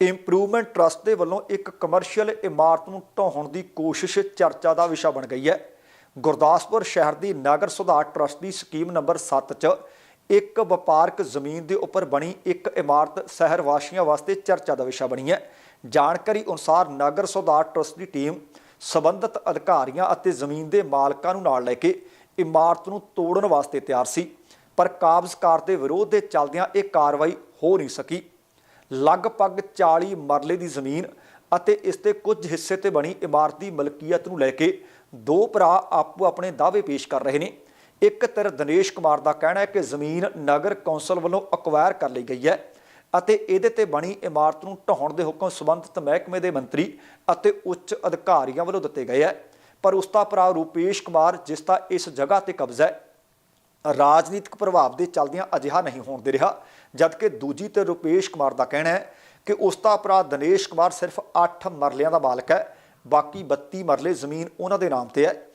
Improvement trust ਦੇ ਵੱਲੋਂ ਇੱਕ ਕਮਰਸ਼ੀਅਲ ਇਮਾਰਤ ਨੂੰ ਢਾਹੁਣ ਦੀ ਕੋਸ਼ਿਸ਼ ਚਰਚਾ ਦਾ ਵਿਸ਼ਾ ਬਣ ਗਈ ਹੈ। ਗੁਰਦਾਸਪੁਰ ਸ਼ਹਿਰ ਦੀ ਨਗਰ ਸੁਧਾਰ ਟਰਸਟ ਦੀ ਸਕੀਮ ਨੰਬਰ 7 ਚ ਇੱਕ ਵਪਾਰਕ ਜ਼ਮੀਨ ਦੇ ਉੱਪਰ ਬਣੀ ਇੱਕ ਇਮਾਰਤ ਸ਼ਹਿਰ ਵਾਸੀਆਂ ਵਾਸਤੇ ਚਰਚਾ ਦਾ ਵਿਸ਼ਾ ਬਣੀ ਹੈ। ਜਾਣਕਾਰੀ ਅਨੁਸਾਰ ਨਗਰ ਸੁਧਾਰ ਟਰਸਟ ਦੀ ਟੀਮ ਸਬੰਧਤ ਅਧਿਕਾਰੀਆਂ ਅਤੇ ਜ਼ਮੀਨ ਦੇ ਮਾਲਕਾਂ ਨੂੰ ਨਾਲ ਲੈ ਕੇ ਇਮਾਰਤ ਨੂੰ ਤੋੜਨ ਵਾਸਤੇ ਤਿਆਰ ਸੀ, ਪਰ ਕਾਬਜ਼ਕਾਰ ਦੇ ਵਿਰੋਧ ਦੇ ਚੱਲਦਿਆਂ ਇਹ ਕਾਰਵਾਈ ਹੋ ਨਹੀਂ ਸਕੀ। ਲਗਭਗ 40 ਮਰਲੇ ਦੀ ਜ਼ਮੀਨ ਅਤੇ ਇਸ ਦੇ ਕੁਝ ਹਿੱਸੇ ਤੇ ਬਣੀ ਇਮਾਰਤ ਦੀ ਮਲਕੀਅਤ ਨੂੰ ਲੈ ਕੇ ਦੋ ਭਰਾ ਆਪੋ ਆਪਣੇ ਦਾਅਵੇ ਪੇਸ਼ ਕਰ ਰਹੇ ਨੇ। ਇੱਕ ਧਿਰ ਦਿਨੇਸ਼ ਕੁਮਾਰ ਦਾ ਕਹਿਣਾ ਹੈ ਕਿ ਜ਼ਮੀਨ ਨਗਰ ਕੌਂਸਲ ਵੱਲੋਂ ਅਕਵਾਇਰ ਕਰ ਲਈ ਗਈ ਹੈ ਅਤੇ ਇਹਦੇ ਤੇ ਬਣੀ ਇਮਾਰਤ ਨੂੰ ਢਾਹੁਣ ਦੇ ਹੁਕਮ ਸੰਬੰਧਿਤ ਮਹਿਕਮੇ ਦੇ ਮੰਤਰੀ ਅਤੇ ਉੱਚ ਅਧਿਕਾਰੀਆਂ ਵੱਲੋਂ ਦਿੱਤੇ ਗਏ ਹੈ। ਪਰ ਉਸ ਦਾ ਭਰਾ ਰੂਪੇਸ਼ ਕੁਮਾਰ, ਜਿਸ ਦਾ ਇਸ ਜਗ੍ਹਾ ਤੇ ਕਬਜ਼ਾ ਹੈ ਰਾਜਨੀਤਿਕ ਪ੍ਰਭਾਵ ਦੇ ਚਲਦਿਆਂ ਅਜਿਹਾ ਨਹੀਂ ਹੋਣ ਦੇ ਰਿਹਾ, ਜਦਕਿ ਦੂਜੀ ਤੇ ਰੁਪੇਸ਼ ਕੁਮਾਰ ਦਾ ਕਹਿਣਾ ਹੈ ਕਿ ਉਸ ਦਾ ਭਰਾ ਦਿਨੇਸ਼ ਕੁਮਾਰ ਸਿਰਫ 8 ਮਰਲਿਆਂ ਦਾ ਮਾਲਕ ਹੈ, ਬਾਕੀ 32 ਮਰਲੇ ਜ਼ਮੀਨ ਉਹਨਾਂ ਦੇ ਨਾਮ ਤੇ ਹੈ।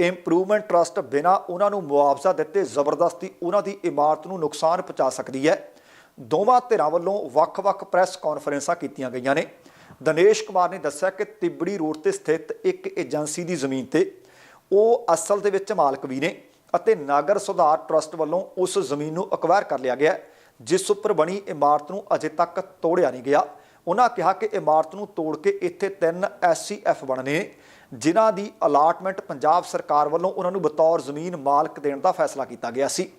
ਇੰਪਰੂਵਮੈਂਟ ਟਰਸਟ ਬਿਨਾਂ ਉਹਨਾਂ ਨੂੰ ਮੁਆਵਜ਼ਾ ਦਿੱਤੇ ਜ਼ਬਰਦਸਤੀ ਉਹਨਾਂ ਦੀ ਇਮਾਰਤ ਨੂੰ ਨੁਕਸਾਨ ਪਹੁੰਚਾ ਸਕਦੀ ਹੈ। ਦੋਵਾਂ ਧਿਰਾਂ ਵੱਲੋਂ ਵੱਖ-ਵੱਖ ਪ੍ਰੈਸ ਕਾਨਫਰੰਸਾਂ ਕੀਤੀਆਂ ਗਈਆਂ ਨੇ। ਦਿਨੇਸ਼ ਕੁਮਾਰ ਨੇ ਦੱਸਿਆ ਕਿ ਤਿੱਬੜੀ ਰੋਡ ਤੇ ਸਥਿਤ ਇੱਕ ਏਜੰਸੀ ਦੀ ਜ਼ਮੀਨ ਤੇ ਉਹ ਅਸਲ ਦੇ ਵਿੱਚ ਮਾਲਕ ਵੀ ਨੇ। ਅਤੇ ਨਾਗਰ ਸੁਧਾਰ ਟਰਸਟ ਵੱਲੋਂ ਉਸ ਜ਼ਮੀਨ ਨੂੰ ਅਕਵਾਇਰ ਕਰ ਲਿਆ ਗਿਆ ਜਿਸ ਉੱਪਰ ਬਣੀ ਇਮਾਰਤ ਨੂੰ ਅਜੇ ਤੱਕ ਤੋੜਿਆ ਨਹੀਂ ਗਿਆ। ਉਹਨਾਂ ਕਿਹਾ ਕਿ ਇਮਾਰਤ ਨੂੰ ਤੋੜ ਕੇ ਇੱਥੇ ਤਿੰਨ ਐਸਸੀਐਫ ਬਣਨੇ ਨੇ, ਜਿਨ੍ਹਾਂ ਦੀ ਅਲਾਟਮੈਂਟ ਪੰਜਾਬ ਸਰਕਾਰ ਵੱਲੋਂ ਉਹਨਾਂ ਨੂੰ ਬਤੌਰ ਜ਼ਮੀਨ ਮਾਲਕ ਦੇਣ ਦਾ ਫੈਸਲਾ ਕੀਤਾ ਗਿਆ ਸੀ।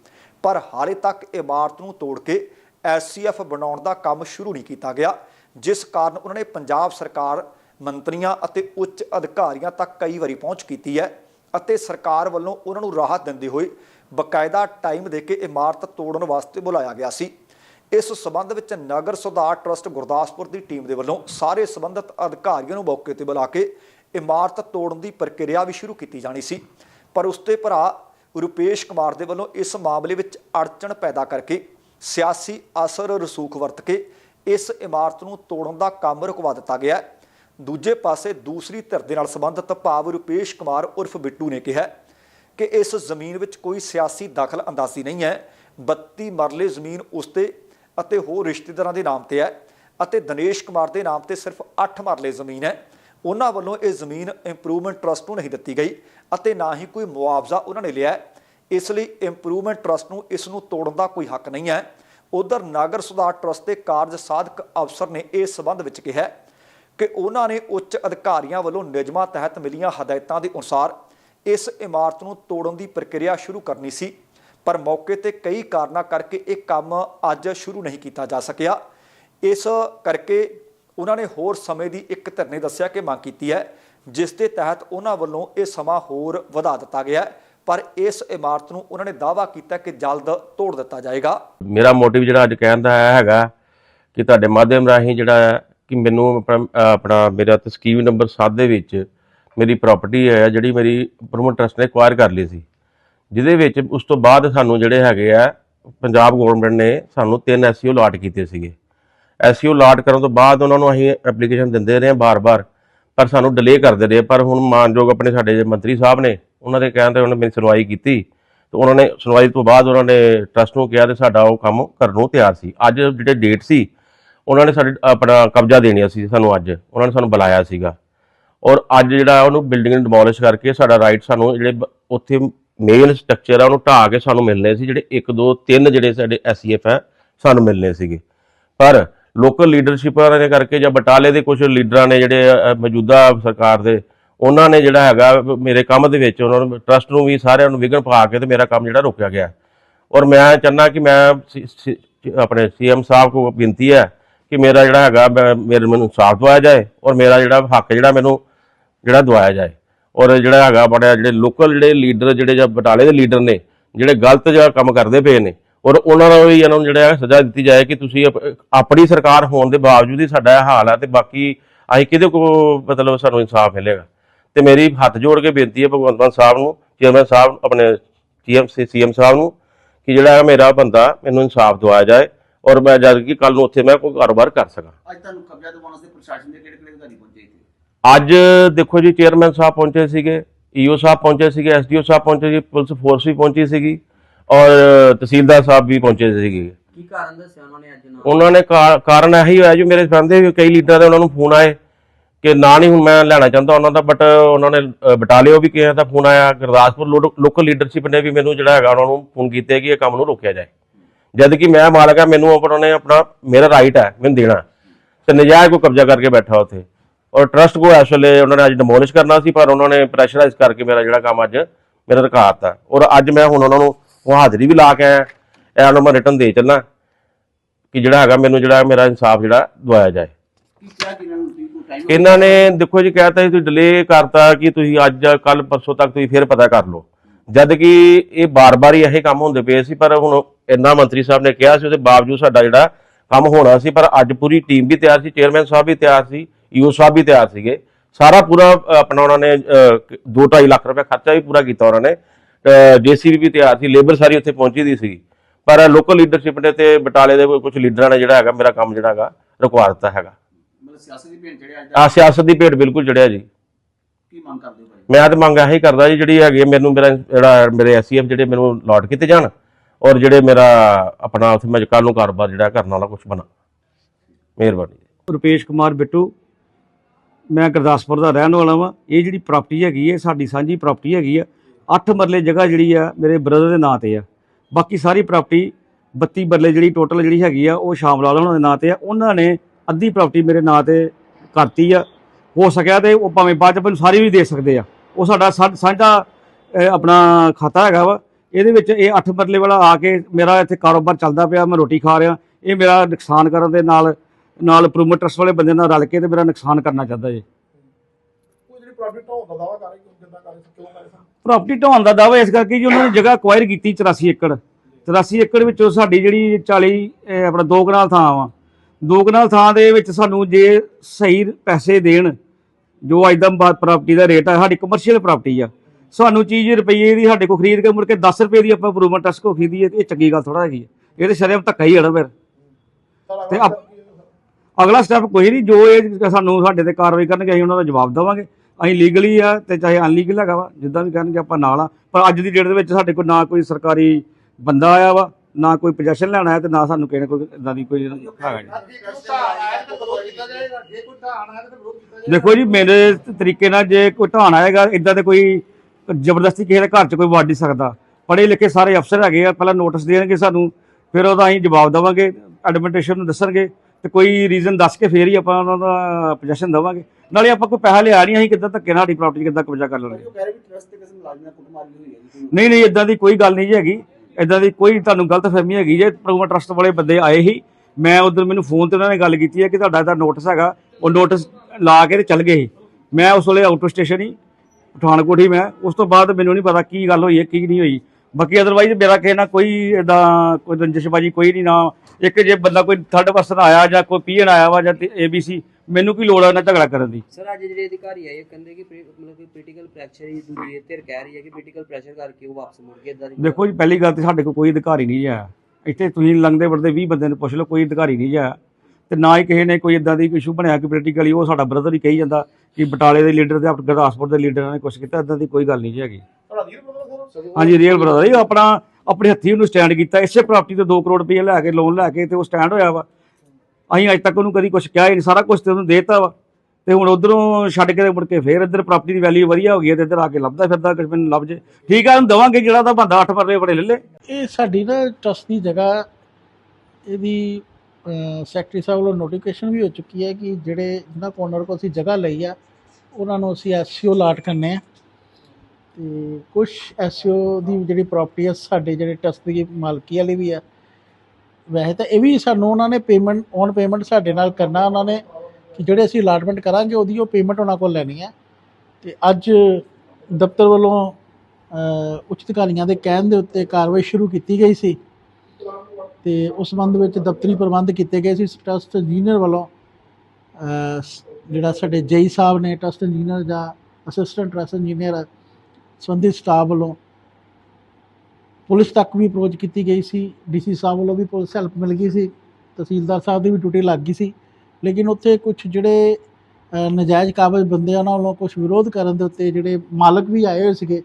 ਪਰ ਹਾਲੇ ਤੱਕ ਇਮਾਰਤ ਨੂੰ ਤੋੜ ਕੇ ਐਸਸੀਐਫ ਬਣਾਉਣ ਦਾ ਕੰਮ ਸ਼ੁਰੂ ਨਹੀਂ ਕੀਤਾ ਗਿਆ ਜਿਸ ਕਾਰਨ ਉਹਨਾਂ ਨੇ ਪੰਜਾਬ ਸਰਕਾਰ ਮੰਤਰੀਆਂ ਅਤੇ ਉੱਚ ਅਧਿਕਾਰੀਆਂ ਤੱਕ ਕਈ ਵਾਰੀ ਪਹੁੰਚ ਕੀਤੀ ਹੈ। ਅਤੇ ਸਰਕਾਰ ਵੱਲੋਂ ਉਹਨਾਂ ਨੂੰ ਰਾਹਤ ਦਿੰਦੇ ਹੋਏ ਬਕਾਇਦਾ ਟਾਈਮ ਦੇ ਕੇ ਇਮਾਰਤ ਤੋੜਨ ਵਾਸਤੇ ਬੁਲਾਇਆ ਗਿਆ ਸੀ। ਇਸ ਸਬੰਧ ਵਿੱਚ ਨਗਰ ਸੁਧਾਰ ਟਰਸਟ ਗੁਰਦਾਸਪੁਰ ਦੀ ਟੀਮ ਦੇ ਵੱਲੋਂ ਸਾਰੇ ਸੰਬੰਧਿਤ ਅਧਿਕਾਰੀਆਂ ਨੂੰ ਮੌਕੇ ਤੇ ਬੁਲਾ ਕੇ ਇਮਾਰਤ ਤੋੜਨ ਦੀ ਪ੍ਰਕਿਰਿਆ ਵੀ ਸ਼ੁਰੂ ਕੀਤੀ ਜਾਣੀ ਸੀ। ਪਰ ਉਸ ਤੇ ਭਰਾ ਰੁਪੇਸ਼ ਕੁਮਾਰ ਦੇ ਵੱਲੋਂ ਇਸ ਮਾਮਲੇ ਵਿੱਚ ਅੜਚਣ ਪੈਦਾ ਕਰਕੇ ਸਿਆਸੀ ਅਸਰ ਰਸੂਖ ਵਰਤ ਕੇ ਇਸ ਇਮਾਰਤ ਨੂੰ ਤੋੜਨ ਦਾ ਕੰਮ ਰੁਕਵਾ ਦਿੱਤਾ ਗਿਆ ਹੈ। ਦੂਜੇ ਪਾਸੇ ਦੂਸਰੀ ਧਿਰ ਦੇ ਨਾਲ ਸੰਬੰਧਿਤ ਭਾਵ ਰੁਪੇਸ਼ ਕੁਮਾਰ ਉਰਫ ਬਿੱਟੂ ਨੇ ਕਿਹਾ ਕਿ ਇਸ ਜ਼ਮੀਨ ਵਿੱਚ ਕੋਈ ਸਿਆਸੀ ਦਖਲ ਅੰਦਾਜ਼ੀ ਨਹੀਂ ਹੈ। 32 ਮਰਲੇ ਜ਼ਮੀਨ ਉਸ ਤੇ ਅਤੇ ਹੋਰ ਰਿਸ਼ਤੇਦਾਰਾਂ ਦੇ ਨਾਮ ਤੇ ਹੈ ਅਤੇ ਦਿਨੇਸ਼ ਕੁਮਾਰ ਦੇ ਨਾਮ ਤੇ ਸਿਰਫ 8 ਮਰਲੇ ਜ਼ਮੀਨ ਹੈ। ਉਹਨਾਂ ਵੱਲੋਂ ਇਹ ਜ਼ਮੀਨ ਇੰਪਰੂਵਮੈਂਟ ਟਰਸਟ ਨੂੰ ਨਹੀਂ ਦਿੱਤੀ ਗਈ ਅਤੇ ਨਾ ਹੀ ਕੋਈ ਮੁਆਵਜ਼ਾ ਉਹਨਾਂ ਨੇ ਲਿਆ ਇਸ ਲਈ ਇੰਪਰੂਵਮੈਂਟ ਟਰਸਟ ਨੂੰ ਇਸ ਨੂੰ ਤੋੜਨ ਦਾ ਕੋਈ ਹੱਕ ਨਹੀਂ ਹੈ। ਉਧਰ ਨਾਗਰ ਸੁਧਾਰ ਟਰਸਟ ਦੇ ਕਾਰਜ ਸਾਧਕ ਅਫਸਰ ਨੇ ਇਸ ਸਬੰਧ ਵਿੱਚ ਕਿਹਾ ਕਿ ਉਹਨਾਂ ਨੇ ਉੱਚ ਅਧਿਕਾਰੀਆਂ ਵੱਲੋਂ ਨਿਯਮਾਂ ਤਹਿਤ ਮਿਲੀਆਂ ਹਦਾਇਤਾਂ ਦੇ ਅਨੁਸਾਰ ਇਸ ਇਮਾਰਤ ਨੂੰ ਤੋੜਨ ਦੀ ਪ੍ਰਕਿਰਿਆ ਸ਼ੁਰੂ ਕਰਨੀ ਸੀ, ਪਰ ਮੌਕੇ ਤੇ ਕਈ ਕਾਰਨਾਂ ਕਰਕੇ ਇਹ ਕੰਮ ਅੱਜ ਸ਼ੁਰੂ ਨਹੀਂ ਕੀਤਾ ਜਾ ਸਕਿਆ। ਇਸ ਕਰਕੇ ਉਹਨਾਂ ਨੇ ਹੋਰ ਸਮੇਂ ਦੀ ਇੱਕ ਧਰਨੇ ਦੱਸਿਆ ਕਿ ਮੰਗ ਕੀਤੀ ਹੈ, ਜਿਸ ਦੇ ਤਹਿਤ ਉਹਨਾਂ ਵੱਲੋਂ ਇਹ ਸਮਾਂ ਹੋਰ ਵਧਾ ਦਿੱਤਾ ਗਿਆ ਪਰ ਇਸ ਇਮਾਰਤ ਨੂੰ ਉਹਨਾਂ ਨੇ ਦਾਅਵਾ ਕੀਤਾ ਕਿ ਜਲਦ ਤੋੜ ਦਿੱਤਾ ਜਾਏਗਾ। ਮੇਰਾ ਮੋਟਿਵ ਜਿਹੜਾ ਅੱਜ ਕਹਿਣ ਦਾ ਇਹ ਹੈਗਾ ਕਿ ਤੁਹਾਡੇ ਮਾਧਿਅਮ ਰਾਹੀਂ ਜਿਹੜਾ ਕਿ ਮੈਨੂੰ ਆਪਣਾ- ਆਪਣਾ ਮੇਰਾ ਤਸਕੀਮ ਨੰਬਰ 7 ਦੇ ਵਿੱਚ ਮੇਰੀ ਪ੍ਰਾਪਰਟੀ ਹੈ, ਜਿਹੜੀ ਮੇਰੀ ਪ੍ਰਮੋਟ ਟਰਸਟ ਨੇ ਐਕਵਾਇਰ ਕਰ ਲਈ ਸੀ। ਜਿਹਦੇ ਵਿੱਚ ਉਸ ਤੋਂ ਬਾਅਦ ਸਾਨੂੰ ਜਿਹੜੇ ਹੈਗੇ ਆ, ਪੰਜਾਬ ਗਵਰਨਮੈਂਟ ਨੇ ਸਾਨੂੰ ਤਿੰਨ ਐਸਸੀਓ ਲਾਟ ਕੀਤੇ ਸੀਗੇ। ਐਸਸੀਓ ਲਾਟ ਕਰਨ ਤੋਂ ਬਾਅਦ ਉਹਨਾਂ ਨੂੰ ਅਸੀਂ ਐਪਲੀਕੇਸ਼ਨ ਦਿੰਦੇ ਰਹੇ ਬਾਰ-ਬਾਰ, ਪਰ ਸਾਨੂੰ ਡਿਲੇ ਕਰਦੇ ਰਹੇ। ਪਰ ਹੁਣ ਮਾਨਯੋਗ ਆਪਣੇ ਸਾਡੇ ਜਿਹੜੇ ਮੰਤਰੀ ਸਾਹਿਬ ਨੇ, ਉਹਨਾਂ ਦੇ ਕਹਿਣ ਤੇ ਉਹਨਾਂ ਨੇ ਮੇਰੀ ਸੁਣਵਾਈ ਕੀਤੀ। ਤੇ ਉਹਨਾਂ ਨੇ ਸੁਣਵਾਈ ਤੋਂ ਬਾਅਦ ਉਹਨਾਂ ਨੇ ਟਰਸਟ ਨੂੰ ਕਿਹਾ ਤੇ ਸਾਡਾ ਉਹ ਕੰਮ ਕਰਨ ਨੂੰ ਤਿਆਰ ਸੀ। ਅੱਜ ਜਿਹੜੇ ਡੇਟ ਸੀ ਉਹਨਾਂ ਨੇ ਸਾਡੇ, ਆਪਣਾ ਕਬਜ਼ਾ ਦੇਣੀ ਸੀ ਸਾਨੂੰ ਅੱਜ। ਉਹਨਾਂ ਨੇ ਸਾਨੂੰ ਬੁਲਾਇਆ ਸੀਗਾ। ਔਰ ਅੱਜ ਜਿਹੜਾ ਉਹਨੂੰ ਬਿਲਡਿੰਗ ਨੂੰ ਡਿਮੋਲਿਸ਼ ਕਰਕੇ ਸਾਡਾ ਰਾਈਟ ਸਾਨੂੰ ਜਿਹੜੇ ਉੱਥੇ ਮੇਨ ਸਟਰਕਚਰ ਆ, ਉਹਨੂੰ ਢਾਹ ਕੇ ਸਾਨੂੰ ਮਿਲਨੇ ਸੀ, ਜਿਹੜੇ 1 2 3 ਜਿਹੜੇ ਸਾਡੇ ਐਸਸੀਐਫ ਹੈ ਸਾਨੂੰ ਮਿਲਨੇ ਸੀਗੇ। ਪਰ ਲੋਕਲ ਲੀਡਰਸ਼ਿਪਾਂ ਵਾਲਿਆਂ ਦੇ ਕਰਕੇ ਜਾਂ ਬਟਾਲੇ ਦੇ ਕੁਝ ਲੀਡਰਾਂ ਨੇ ਜਿਹੜੇ ਮੌਜੂਦਾ ਸਰਕਾਰ ਦੇ, ਉਹਨਾਂ ਨੇ ਜਿਹੜਾ ਹੈਗਾ ਮੇਰੇ ਕੰਮ ਦੇ ਵਿੱਚ ਉਹਨਾਂ ਨੂੰ ਟਰਸਟ ਨੂੰ ਵੀ ਸਾਰਿਆਂ ਨੂੰ ਵਿਘਨ ਪਾ ਕੇ ਤੇ ਮੇਰਾ ਕੰਮ ਜਿਹੜਾ ਰੋਕਿਆ ਗਿਆ। ਔਰ ਮੈਂ ਚਾਹੁੰਦਾ ਕਿ ਮੈਂ ਸੀ- ਸੀ- ਆਪਣੇ ਸੀਐਮ ਸਾਹਿਬ ਕੋ ਬੇਨਤੀ ਹੈ ਕਿ ਮੇਰਾ ਜਿਹੜਾ ਹੈਗਾ, ਮੈਂ- ਮੇਰੇ ਮੈਨੂੰ ਇਨਸਾਫ ਦਵਾਇਆ ਜਾਏ ਔਰ ਮੇਰਾ ਜਿਹੜਾ ਹੱਕ ਜਿਹੜਾ ਮੈਨੂੰ ਜਿਹੜਾ ਦਵਾਇਆ ਜਾਏ। ਔਰ ਜਿਹੜਾ ਹੈਗਾ ਬੜਾ ਜਿਹੜੇ ਲੋਕਲ ਜਿਹੜੇ ਲੀਡਰ ਜਿਹੜੇ ਜਾਂ ਬਟਾਲੇ ਦੇ ਲੀਡਰ ਨੇ, ਜਿਹੜੇ ਗਲਤ ਜਿਹੜਾ ਕੰਮ ਕਰਦੇ ਪਏ ਨੇ, ਔਰ ਉਹਨਾਂ ਨੂੰ ਵੀ ਇਹਨਾਂ ਨੂੰ ਜਿਹੜਾ ਹੈ ਸਜ਼ਾ ਦਿੱਤੀ ਜਾਏ ਕਿ ਤੁਸੀਂ ਆਪ- ਆਪਣੀ ਸਰਕਾਰ ਹੋਣ ਦੇ ਬਾਵਜੂਦ ਹੀ ਸਾਡਾ ਇਹ ਹਾਲ ਹੈ ਤੇ ਬਾਕੀ ਅਸੀਂ ਕਿਹਦੇ ਕੋ ਮਤਲਬ ਸਾਨੂੰ ਇਨਸਾਫ ਮਿਲੇਗਾ। ਤੇ ਮੇਰੀ ਹੱਥ ਜੋੜ ਕੇ ਬੇਨਤੀ ਹੈ ਭਗਵੰਤ ਮਾਨ ਸਾਹਿਬ ਨੂੰ, ਚੇਅਰਮੈਨ ਸਾਹਿਬ ਆਪਣੇ ਸੀਐਮ ਸੀਐਮ ਸਾਹਿਬ ਨੂੰ ਕਿ ਜਿਹੜਾ ਹੈ ਮੇਰਾ ਬੰਦਾ ਮੈਨੂੰ ਇਨਸਾਫ ਦਵਾਇਆ ਜਾਏ ਔਰ ਮੈਂ ਜਦ ਕਿ ਕੱਲ ਨੂੰ ਉੱਥੇ ਮੈਂ ਕੋਈ ਕਾਰੋਬਾਰ ਕਰ ਸਕਾਂ। ਅੱਜ ਤੁਹਾਨੂੰ ਕਬਜ਼ਾ ਦਿਵਾਉਣ ਵਾਸਤੇ ਪ੍ਰਸ਼ਾਸਨ ਦੇ ਕਿਹੜੇ ਕਿਹੜੇ ਅਧਿਕਾਰੀ ਪਹੁੰਚੇ ਇੱਥੇ? ਅੱਜ ਦੇਖੋ ਜੀ ਚੇਅਰਮੈਨ ਸਾਹਿਬ ਪਹੁੰਚੇ ਸੀਗੇ ਈਓ ਸਾਹਿਬ ਪਹੁੰਚੇ ਸੀਗੇ ਐਸਡੀਓ ਸਾਹਿਬ ਪਹੁੰਚੇ ਸੀ ਪੁਲਿਸ ਫੋਰਸ ਵੀ ਪਹੁੰਚੀ ਸੀਗੀ ਔਰ ਤਹਿਸੀਲਦਾਰ ਸਾਹਿਬ ਵੀ ਪਹੁੰਚੇ ਸੀਗੇ। ਕੀ ਕਾਰਨ ਦੱਸਿਆ ਉਹਨਾਂ ਨੇ ਅੱਜ ਨਾ ਉਹਨਾਂ ਨੇ ਕਾਰਨ ਇਹੀ ਹੋਇਆ ਜੀ ਮੇਰੇ ਬੰਦੇ ਕਈ ਲੀਡਰਾਂ ਦੇ ਉਹਨਾਂ ਨੂੰ ਫੋਨ ਆਏ ਕਿ ਨਾ ਨਹੀਂ ਹੁਣ ਮੈਂ ਲੈਣਾ ਚਾਹੁੰਦਾ ਉਹਨਾਂ ਦਾ ਬਟ ਉਹਨਾਂ ਨੇ ਬਟਾਲਿਓ ਵੀ ਕਿਸੇ ਦਾ ਫੋਨ ਆਇਆ। ਗੁਰਦਾਸਪੁਰ ਲੋਕਲ ਲੀਡਰਸ਼ਿਪ ਨੇ ਵੀ ਮੈਨੂੰ ਜਿਹੜਾ ਹੈਗਾ ਉਹਨਾਂ ਨੂੰ ਫੋਨ ਕੀਤੇ ਕਿ ਇਹ ਕੰਮ ਨੂੰ ਰੋਕਿਆ ਜਾਏ। ਜਦ ਕਿ ਮੈਂ ਮਾਲਕ ਆ, ਮੈਨੂੰ ਆਪਣਾ ਨੇ ਆਪਣਾ, ਮੇਰਾ ਰਾਈਟ ਹੈ ਮੈਨੂੰ ਦੇਣਾ। ਤੇ ਨਜਾਇਜ਼ ਕੋਈ ਕਬਜ਼ਾ ਕਰਕੇ ਬੈਠਾ ਉੱਥੇ। ਔਰ ਟਰਸਟ ਕੋ ਇਸ ਵੇਲੇ ਉਹਨਾਂ ਨੇ ਅੱਜ ਡਿਮੋਲਿਸ਼ ਕਰਨਾ ਸੀ, ਪਰ ਉਹਨਾਂ ਨੇ ਪ੍ਰੈਸ਼ਰਾਈਜ਼ ਕਰਕੇ ਮੇਰਾ ਜਿਹੜਾ ਕੰਮ ਅੱਜ ਮੇਰਾ ਰਕਾਤਾ ਔਰ ਅੱਜ ਮੈਂ ਹੁਣ ਉਹਨਾਂ ਨੂੰ ਉਹ ਹਾਜ਼ਰੀ ਵੀ ਲਾ ਕੇ ਆਇਆ। ਇਹ ਨੂੰ ਮੈਂ ਰਿਟਰਨ ਦੇ ਚੱਲਾਂ ਕਿ ਜਿਹੜਾ ਹੈਗਾ ਮੈਨੂੰ ਜਿਹੜਾ ਮੇਰਾ ਇਨਸਾਫ ਜਿਹੜਾ ਦਵਾਇਆ ਜਾਏ। ਇਹਨਾਂ ਨੇ ਦੇਖੋ ਜੀ ਕਹਿਤਾ ਸੀ, ਤੁਸੀਂ ਡਿਲੇ ਕਰਤਾ ਕਿ ਤੁਸੀਂ ਅੱਜ ਕੱਲ ਪਰਸੋਂ ਤੱਕ ਤੁਸੀਂ ਫਿਰ ਪਤਾ ਕਰ ਲਓ। ਜਦ ਕਿ ਇਹ ਬਾਰ-ਬਾਰ ਹੀ ਇਹ ਕੰਮ ਹੁੰਦੇ ਪਏ ਸੀ, ਪਰ ਹੁਣ ਇੰਨਾ ਮੰਤਰੀ ਸਾਹਿਬ ਨੇ ਕਿਹਾ ਸੀ ਉਹਦੇ ਬਾਵਜੂਦ ਸਾਡਾ ਜਿਹੜਾ ਕੰਮ ਹੋਣਾ ਸੀ ਪਰ ਅੱਜ ਪੂਰੀ ਟੀਮ ਵੀ ਤਿਆਰ ਸੀ ਚੇਅਰਮੈਨ ਸਾਹਿਬ ਵੀ ਤਿਆਰ ਸੀ ਈਓ ਸਾਹਿਬ ਵੀ ਤਿਆਰ ਸੀਗੇ। ਸਾਰਾ ਪੂਰਾ ਆਪਣਾ ਉਹਨਾਂ ਨੇ 2.5 ਲੱਖ ਰੁਪਏ ਖਰਚਾ ਵੀ ਪੂਰਾ ਕੀਤਾ ਉਹਨਾਂ ਨੇ। ਜੀਸੀਬੀ ਵੀ ਤਿਆਰ ਸੀ ਲੇਬਰ ਸਾਰੀ ਉੱਥੇ ਪਹੁੰਚੀ ਦੀ ਸੀ। ਪਰ ਲੋਕਲ ਲੀਡਰਸ਼ਿਪ ਨੇ ਤੇ ਬਟਾਲੇ ਦੇ ਕੁਝ ਲੀਡਰਾਂ ਨੇ ਜਿਹੜਾ ਹੈਗਾ ਮੇਰਾ ਕੰਮ ਜਿਹੜਾ ਹੈਗਾ ਰੁਕਵਾ ਦਿੱਤਾ ਹੈਗਾ। ਮਤਲਬ ਸਿਆਸਤ ਦੀ ਜਿਹੜੇ ਅੱਜ ਆ ਸਿਆਸਤ ਦੀ ਭੇਡ ਬਿਲਕੁਲ ਚੜਿਆ ਜੀ। ਕੀ ਮੰਗ ਕਰਦੇ ਹੋ ਭਾਈ? ਮੈਂ ਤਾਂ ਮੰਗ ਇਹੀ ਕਰਦਾ ਜੀ ਜਿਹੜੀ ਹੈਗੀ ਮੈਨੂੰ ਮੇਰਾ ਜਿਹੜਾ ਮੇਰੇ ਐਸਸੀਐਫ ਜਿਹੜੇ ਮੈਨੂੰ ਲੋਟ ਕੀਤੇ ਜਾਣ ਔਰ ਜਿਹੜੇ ਮੇਰਾ ਆਪਣਾ ਉੱਥੇ ਮੈਂ ਕੱਲ ਨੂੰ ਕਾਰੋਬਾਰ ਜਿਹੜਾ ਕਰਨ ਵਾਲਾ ਕੁਝ ਬਣਾ। ਮਿਹਰਬਾਨੀ। ਰੁਪੇਸ਼ ਕੁਮਾਰ ਬਿੱਟੂ, ਮੈਂ ਗੁਰਦਾਸਪੁਰ ਦਾ ਰਹਿਣ ਵਾਲਾ ਵਾਂ। ਇਹ ਜਿਹੜੀ ਪ੍ਰਾਪਰਟੀ ਹੈਗੀ ਹੈ ਸਾਡੀ ਸਾਂਝੀ ਪ੍ਰਾਪਰਟੀ ਹੈਗੀ ਆ। 8 ਮਰਲੇ ਜਗ੍ਹਾ ਜਿਹੜੀ ਆ, ਮੇਰੇ ਬ੍ਰਦਰ ਦੇ ਨਾਂ ਤੇ ਆ। ਬਾਕੀ ਸਾਰੀ ਪ੍ਰਾਪਰਟੀ 32 ਮਰਲੇ ਜਿਹੜੀ ਟੋਟਲ ਜਿਹੜੀ ਹੈਗੀ ਆ, ਉਹ ਸ਼ਾਮ ਲਾਲ ਉਹਨਾਂ ਦੇ ਨਾਂ ਤੇ ਆ। ਉਹਨਾਂ ਨੇ ਅੱਧੀ ਪ੍ਰਾਪਰਟੀ ਮੇਰੇ ਨਾਂ ਤੇ ਕਰਤੀ ਆ। ਹੋ ਸਕਿਆ ਤੇ ਉਹ ਭਾਵੇਂ ਬਾਅਦ ਚ ਮੈਨੂੰ ਸਾਰੀ ਵੀ ਦੇ ਸਕਦੇ ਆ। ਉਹ ਸਾਡਾ ਸਾ- ਸਾਂਝਾ ਆਪਣਾ ਖਾਤਾ ਹੈਗਾ ਵਾ। ਇਹਦੇ ਵਿੱਚ ਇਹ 8 ਮਰਲੇ ਵਾਲਾ ਆ ਕੇ ਮੇਰਾ ਇੱਥੇ ਕਾਰੋਬਾਰ ਚੱਲਦਾ ਪਿਆ ਮੈਂ ਰੋਟੀ ਖਾ ਰਿਹਾ ਇਹ ਮੇਰਾ ਨੁਕਸਾਨ ਕਰਨ ਦੇ ਨਾਲ ਨਾਲ ਪ੍ਰੋਮੋਟਰ ਟਰਸਟ ਵਾਲੇ ਬੰਦੇ ਨਾਲ ਰਲ ਕੇ ਤੇ ਮੇਰਾ ਨੁਕਸਾਨ ਕਰਨਾ ਚਾਹੁੰਦਾ ਜੀ। ਪ੍ਰਾਪਰਟੀ ਢਾਉਣ ਦਾ ਦਾਅਵਾ ਇਸ ਕਰਕੇ ਜੀ ਉਹਨਾਂ ਨੇ ਜਗ੍ਹਾ ਅਕਵਾਇਰ ਕੀਤੀ 84 ਏਕੜ। 84 ਏਕੜ ਵਿੱਚੋਂ ਸਾਡੀ ਜਿਹੜੀ 40 ਇਹ ਆਪਣਾ ਦੋ ਕਨਾਲ ਥਾਂ ਵਾ। ਦੋ ਕਨਾਲ ਥਾਂ ਦੇ ਵਿੱਚ ਸਾਨੂੰ ਜੇ ਸਹੀ ਪੈਸੇ ਦੇਣ ਜੋ ਅੱਜ ਦਾ ਪ੍ਰਾਪਰਟੀ ਦਾ ਰੇਟ ਆ ਸਾਡੀ ਕਮਰਸ਼ੀਅਲ ਪ੍ਰਾਪਰਟੀ ਆ। ਸਾਨੂੰ ਚੀਜ਼ ਰੁਪਈਏ ਦੀ ਸਾਡੇ ਕੋਲ ਖਰੀਦ ਕੇ ਮੁੜ ਕੇ 10 ਰੁਪਏ ਦੀ ਆਪਾਂ ਪ੍ਰੂਵਮੈਂਟ ਟੈਸਟ ਕੋ ਖਰੀਦੀਏ ਤੇ ਇਹ ਚੰਗੀ ਗੱਲ ਥੋੜਾ ਹੈਗੀ ਹੈ। ਇਹ ਤੇ ਸ਼ਰਮ ਧੱਕਾ ਹੀ ਹੈ ਨਾ ਫਿਰ। ਤੇ ਅਗਲਾ ਸਟੈਪ ਕੋਈ ਨਹੀਂ ਜੋ ਇਹ ਸਾਨੂੰ ਸਾਡੇ ਤੇ ਕਾਰਵਾਈ ਕਰਨਗੇ ਅਸੀਂ ਉਹਨਾਂ ਦਾ ਜਵਾਬ ਦੇਵਾਂਗੇ। ਅਸੀਂ ਲੀਗਲੀ ਆ ਤੇ ਚਾਹੇ ਅਨਲੀਗਲ ਹੈਗਾ ਵਾ ਜਿੱਦਾਂ ਵੀ ਕਰਨਗੇ ਆਪਾਂ ਨਾਲ ਆ। ਪਰ ਅੱਜ ਦੀ ਡੇਟ ਦੇ ਵਿੱਚ ਸਾਡੇ ਕੋਲ ਨਾ ਕੋਈ ਸਰਕਾਰੀ ਬੰਦਾ ਆਇਆ ਵਾ ਨਾ ਕੋਈ ਪੋਜੀਸ਼ਨ ਲੈਣ ਆਇਆ ਤੇ ਨਾ ਸਾਨੂੰ ਕਿਸੇ ਕੋਈ ਇਦਾਂ ਦੀ ਕੋਈ ਹੈਗਾ ਜੀ। ਦੇਖੋ ਜੀ ਮੇਰੇ ਤਰੀਕੇ ਨਾਲ ਜੇ ਕੋਈ ਢਾਣ ਆਏਗਾ ਇਦਾਂ ਤੇ ਕੋਈ ਜ਼ਬਰਦਸਤੀ ਕਿਸੇ ਦੇ ਘਰ 'ਚ ਕੋਈ ਵੜ ਨਹੀਂ ਸਕਦਾ। ਪੜ੍ਹੇ ਲਿਖੇ ਸਾਰੇ ਅਫਸਰ ਹੈਗੇ ਆ ਪਹਿਲਾਂ ਨੋਟਿਸ ਦੇਣਗੇ ਸਾਨੂੰ ਫਿਰ ਉਹਦਾ ਅਸੀਂ ਜਵਾਬ ਦੇਵਾਂਗੇ ਐਡਮਿਨਿਸਟ੍ਰੇਸ਼ਨ ਨੂੰ ਦੱਸਣਗੇ ਤੇ ਕੋਈ ਰੀਜ਼ਨ ਦੱਸ ਕੇ ਫੇਰ ਹੀ ਆਪਾਂ ਉਹਨਾਂ ਦਾ ਪੋਜੀਸ਼ਨ ਦੇਵਾਂਗੇ। ਨਾਲੇ ਆਪਾਂ ਕੋਈ ਪੈਸਾ ਲਿਆ ਨਹੀਂ ਅਸੀਂ ਕਿੱਦਾਂ ਧੱਕੇ ਨਾਲ ਸਾਡੀ ਪ੍ਰਾਪਰਟੀ ਕਿੱਦਾਂ ਕਬਜ਼ਾ ਕਰ ਜੀ ਨਹੀਂ ਨਹੀਂ ਇਦਾਂ ਦੀ ਕੋਈ ਗੱਲ ਨਹੀਂ ਜੀ ਹੈਗੀ। ਇਦਾਂ ਦੀ ਕੋਈ ਤੁਹਾਨੂੰ ਗਲਤਫਹਿਮੀ ਹੈਗੀ ਜੇ ਪ੍ਰੋਮੋ ਟਰਸਟ ਵਾਲੇ ਬੰਦੇ ਆਏ ਹੀ। ਮੈਂ ਉਧਰ ਮੈਨੂੰ ਫੋਨ ਤੇ ਉਹਨਾਂ ਨੇ ਗੱਲ ਕੀਤੀ ਹੈ ਕਿ ਤੁਹਾਡਾ ਇਹਦਾ ਨੋਟਿਸ ਹੈਗਾ ਉਹ ਨੋਟਿਸ ਲਾ ਕੇ ਤੇ ਚੱਲ ਗਏ ਮੈਂ ਉਸ ਵੇਲੇ ਆਊਟ ਸਟੇਸ਼ਨ ਹੀ ਪਠਾਨਕੋਟ ਹੀ ਮੈਂ ਉਸ ਤੋਂ ਬਾਅਦ ਮੈਨੂੰ ਨਹੀਂ ਪਤਾ ਕੀ ਗੱਲ ਹੋਈ ਹੈ ਕੀ ਨਹੀਂ ਹੋਈ। ਬਾਕੀ ਅਦਰਵਾਈਜ਼ ਮੇਰਾ ਕਿਸੇ ਨਾਲ ਕੋਈ ਇਦਾਂ ਕੋਈ ਰੰਜਿਸ਼ਬਾਜੀ ਕੋਈ ਨਹੀਂ ਨਾ ਇੱਕ ਜੇ ਬੰਦਾ ਕੋਈ ਥਰਡ ਪਰਸਨ ਆਇਆ ਜਾਂ ਕੋਈ ਪੀਐਨ ਆਇਆ ਵਾ ਜਾਂ ਏਬੀਸੀ ਮੈਨੂੰ ਕੀ ਲੋੜ ਆ ਨਾ ਝਗੜਾ ਕਰਨ ਦੀ? ਸਰ ਅੱਜ ਜਿਹੜੇ ਅਧਿਕਾਰੀ ਆਏ ਕਹਿੰਦੇ ਕਿ ਮਤਲਬ ਕਿ ਪੋਲੀਟੀਕਲ ਪ੍ਰੈਸ਼ਰ ਹੀ ਦੂਜੀ ਧਿਰ ਕਹਿ ਰਹੀ ਹੈ ਕਿ ਪੋਲੀਟੀਕਲ ਪ੍ਰੈਸ਼ਰ ਕਰਕੇ ਉਹ ਵਾਪਸ ਮੁੜ ਗਏ ਇਦਾਂ ਦੀ। ਦੇਖੋ ਜੀ ਪਹਿਲੀ ਗੱਲ ਤੇ ਸਾਡੇ ਕੋਲ ਕੋਈ ਅਧਿਕਾਰੀ ਨਹੀਂ ਆਇਆ ਇੱਥੇ ਤੁਸੀਂ ਲੰਘਦੇ ਵੜਦੇ 20 ਬੰਦੇ ਨੂੰ ਪੁੱਛ ਲਓ ਕੋਈ ਅਧਿਕਾਰੀ ਨਹੀਂ ਆਇਆ ਤੇ ਨਾ ਹੀ ਕਿਸੇ ਨੇ ਕੋਈ ਇਦਾਂ ਦੀ ਇਸ਼ੂ ਬਣਿਆ ਕਿ ਪੋਲੀਟੀਕਲੀ ਉਹ ਸਾਡਾ ਬ੍ਰਦਰ ਹੀ ਕਹੀ ਜਾਂਦਾ। ਕਿ ਬਟਾਲੇ ਦੇ ਲੀਡਰ ਤੇ ਆਪਣੇ ਗੁਰਦਾਸਪੁਰ ਦੇ ਲੀਡਰਾਂ ਨੇ ਕੁਝ ਕੀਤਾ ਇਦਾਂ ਦੀ ਕੋਈ ਗੱਲ ਨਹੀਂ ਜੀ ਹੈਗੀ। ਹਾਂਜੀ ਰੀਅਲ ਬ੍ਰਦਰ ਹੀ ਆਪਣਾ ਆਪਣੇ ਹੱਥੀ ਉਹਨੂੰ ਸਟੈਂਡ ਕੀਤਾ ਇਸੇ ਪ੍ਰਾਪਰਟੀ ਤੇ 2 ਕਰੋੜ ਰੁਪਏ ਲੈ ਕੇ ਲੋਨ ਲੈ ਕੇ ਤੇ ਉਹ ਸਟੈਂਡ ਹੋਇਆ ਵਾ। ਅਸੀਂ ਅੱਜ ਤੱਕ ਉਹਨੂੰ ਕਦੀ ਕੁਝ ਕਿਹਾ ਹੀ ਨਹੀਂ ਸਾਰਾ ਕੁਝ ਤੇ ਉਹਨੂੰ ਦੇਤਾ ਵਾ। ਤੇ ਹੁਣ ਉਧਰੋਂ ਛੱਡ ਕੇ ਤੇ ਮੁੜ ਕੇ ਫੇਰ ਇੱਧਰ ਪ੍ਰਾਪਰਟੀ ਦੀ ਵੈਲਿਊ ਵਧੀਆ ਹੋ ਗਈ ਹੈ ਤੇ ਇੱਧਰ ਆ ਕੇ ਲੱਭਦਾ ਫਿਰਦਾ ਕਿ ਮੈਨੂੰ ਲੱਭ ਜੇ। ਠੀਕ ਆ ਉਹਨੂੰ ਦਵਾਂਗੇ ਜਿਹੜਾ ਤਾਂ ਬੰਦਾ 8 ਮਰਲੇ ਬੜੇ ਲੈ ਲੈ। ਇਹ ਸਾਡੀ ਨਾ ਟਰਸਟ ਦੀ ਜਗ੍ਹਾ ਇਹਦੀ ਸੈਕਟਰੀ ਸਾਹਿਬ ਵੱਲੋਂ ਨੋਟੀਫਿਕੇਸ਼ਨ ਵੀ ਹੋ ਚੁੱਕੀ ਹੈ ਕਿ ਜਿਹੜੇ ਜਿਨ੍ਹਾਂ ਕੋਨਰ ਕੋਲ ਅਸੀਂ ਜਗ੍ਹਾ ਲਈ ਆ, ਉਹਨਾਂ ਨੂੰ ਅਸੀਂ ਐਸਸੀਓ ਲਾਟ ਕਰਨੇ ਆ। ਤੇ ਕੁਝ ਐਸਸੀਓ ਦੀ ਜਿਹੜੀ ਪ੍ਰਾਪਰਟੀ ਆ, ਸਾਡੇ ਜਿਹੜੇ ਟਰਸਟ ਦੀ ਮਾਲਕੀ ਵਾਲੀ ਵੀ ਆ। ਵੈਸੇ ਤਾਂ ਇਹ ਵੀ ਸਾਨੂੰ ਉਹਨਾਂ ਨੇ ਪੇਮੈਂਟ ਔਨ ਪੇਮੈਂਟ ਸਾਡੇ ਨਾਲ ਕਰਨਾ, ਉਹਨਾਂ ਨੇ ਕਿ ਜਿਹੜੇ ਅਸੀਂ ਅਲਾਟਮੈਂਟ ਕਰਾਂਗੇ, ਉਹਦੀ ਉਹ ਪੇਮੈਂਟ ਉਹਨਾਂ ਕੋਲ ਲੈਣੀ ਹੈ ਤੇ ਅੱਜ ਦਫ਼ਤਰ ਵੱਲੋਂ ਉੱਚ ਅਧਿਕਾਰੀਆਂ ਦੇ ਕਹਿਣ ਦੇ ਉੱਤੇ ਕਾਰਵਾਈ ਸ਼ੁਰੂ ਕੀਤੀ ਗਈ ਸੀ। ਤੇ ਉਸ ਸੰਬੰਧ ਵਿੱਚ ਦਫ਼ਤਰੀ ਪ੍ਰਬੰਧ ਕੀਤੇ ਗਏ ਸੀ ਟਰਸਟ ਇੰਜੀਨੀਅਰ ਵੱਲੋਂ। ਜਿਹੜਾ ਸਾਡੇ ਜਈ ਸਾਹਿਬ ਨੇ ਟਰਸਟ ਇੰਜੀਨੀਅਰ ਜਾਂ ਅਸਿਸਟੈਂਟ ਟਰਸਟ ਇੰਜੀਨੀਅਰ ਸੰਬੰਧਿਤ ਸਟਾਫ ਵੱਲੋਂ ਪੁਲਿਸ ਤੱਕ ਵੀ ਅਪਰੋਚ ਕੀਤੀ ਗਈ ਸੀ। ਡੀਸੀ ਸਾਹਿਬ ਵੱਲੋਂ ਵੀ ਪੁਲਿਸ ਹੈਲਪ ਮਿਲ ਗਈ ਸੀ। ਤਹਿਸੀਲਦਾਰ ਸਾਹਿਬ ਦੀ ਵੀ ਡਿਊਟੀ ਲੱਗ ਗਈ ਸੀ। ਲੇਕਿਨ ਉੱਥੇ ਕੁਝ ਜਿਹੜੇ ਅ, ਨਜਾਇਜ਼ ਕਾਬਜ਼ ਬੰਦੇ ਉਹਨਾਂ ਵੱਲੋਂ ਕੁਝ ਵਿਰੋਧ ਕਰਨ ਦੇ ਉੱਤੇ ਜਿਹੜੇ ਮਾਲਕ ਵੀ ਆਏ ਹੋਏ ਸੀਗੇ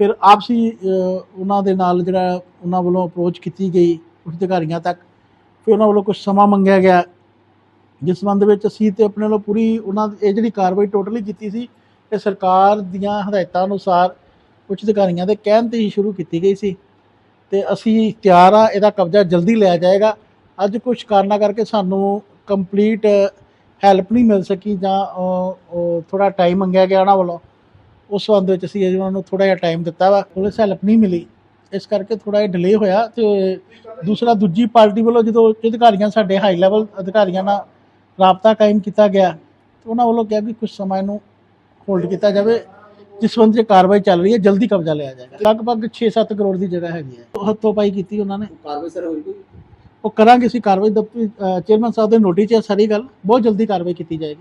ਫਿਰ ਆਪਸੀ ਉਹਨਾਂ ਦੇ ਨਾਲ ਜਿਹੜਾ ਉਹਨਾਂ ਵੱਲੋਂ ਅਪਰੋਚ ਕੀਤੀ ਗਈ। ਉੱਚ ਅਧਿਕਾਰੀਆਂ ਤੱਕ, ਫਿਰ ਉਹਨਾਂ ਵੱਲੋਂ ਕੁਝ ਸਮਾਂ ਮੰਗਿਆ ਗਿਆ। ਜਿਸ ਸੰਬੰਧ ਵਿੱਚ ਅਸੀਂ ਤੇ ਆਪਣੇ ਵੱਲੋਂ ਪੂਰੀ ਉਹਨਾਂ ਇਹ ਜਿਹੜੀ ਕਾਰਵਾਈ ਟੋਟਲੀ ਕੀਤੀ ਸੀ, ਇਹ ਸਰਕਾਰ ਦੀਆਂ ਹਦਾਇਤਾਂ ਅਨੁਸਾਰ ਉੱਚ ਅਧਿਕਾਰੀਆਂ ਦੇ ਕਹਿਣ ਤੇ ਹੀ ਸ਼ੁਰੂ ਕੀਤੀ ਗਈ ਸੀ। ਤੇ ਅਸੀਂ ਤਿਆਰ ਆ, ਇਹਦਾ ਕਬਜ਼ਾ ਜਲਦੀ ਲਿਆ ਜਾਏਗਾ। ਅੱਜ ਕੁਝ ਕਾਰਨਾਂ ਕਰਕੇ ਸਾਨੂੰ ਕੰਪਲੀਟ ਹੈਲਪ ਨਹੀਂ ਮਿਲ ਸਕੀ ਜਾਂ ਥੋੜਾ ਟਾਈਮ ਮੰਗਿਆ ਗਿਆ ਉਹਨਾਂ ਵੱਲੋਂ। ਉਸ ਸੰਬੰਧ ਵਿੱਚ ਅਸੀਂ ਉਹਨਾਂ ਨੂੰ ਥੋੜਾ ਜਿਹਾ ਟਾਈਮ ਦਿੱਤਾ ਵਾ ਪੁਲਿਸ ਹੈਲਪ ਨਹੀਂ ਮਿਲੀ। ਇਸ ਕਰਕੇ ਥੋੜਾ ਜਿਹਾ ਡਿਲੇ ਹੋਇਆ ਤੇ ਦੂਸਰਾ ਦੂਜੀ ਪਾਰਟੀ ਵੱਲੋਂ ਜਦੋਂ ਉੱਚ ਅਧਿਕਾਰੀਆਂ ਸਾਡੇ ਹਾਈ ਲੈਵਲ ਅਧਿਕਾਰੀਆਂ ਨਾਲ ਰਾਬਤਾ ਕਾਇਮ ਕੀਤਾ ਗਿਆ ਤੇ ਉਹਨਾਂ ਵੱਲੋਂ ਕਿਹਾ ਕਿ ਕੁਝ ਸਮਾਂ ਇਹਨੂੰ ਹੋਲਡ ਕੀਤਾ ਜਾਵੇ ਜਿਸ ਸੰਬੰਧ 'ਚ ਕਾਰਵਾਈ ਚੱਲ ਰਹੀ ਹੈ ਜਲਦੀ ਕਬਜ਼ਾ ਲਿਆ ਜਾਏਗਾ। ਲਗਭਗ 6-7 ਕਰੋੜ ਦੀ ਜਗ੍ਹਾ ਹੈਗੀ ਹੈ। ਉਹ ਹੱਥੋਂ ਪਾਈ ਕੀਤੀ ਉਹਨਾਂ ਨੇ। ਕਾਰਵਾਈ ਸਰ ਹੋਈ ਕੋਈ? ਉਹ ਕਰਾਂਗੇ ਅਸੀਂ ਕਾਰਵਾਈ। ਦਫ਼ਤਰ ਚੇਅਰਮੈਨ ਸਾਹਿਬ ਦੇ ਨੋਟਿਸ ਹੈ ਸਾਰੀ ਗੱਲ। ਬਹੁਤ ਜਲਦੀ ਕਾਰਵਾਈ ਕੀਤੀ ਜਾਏਗੀ।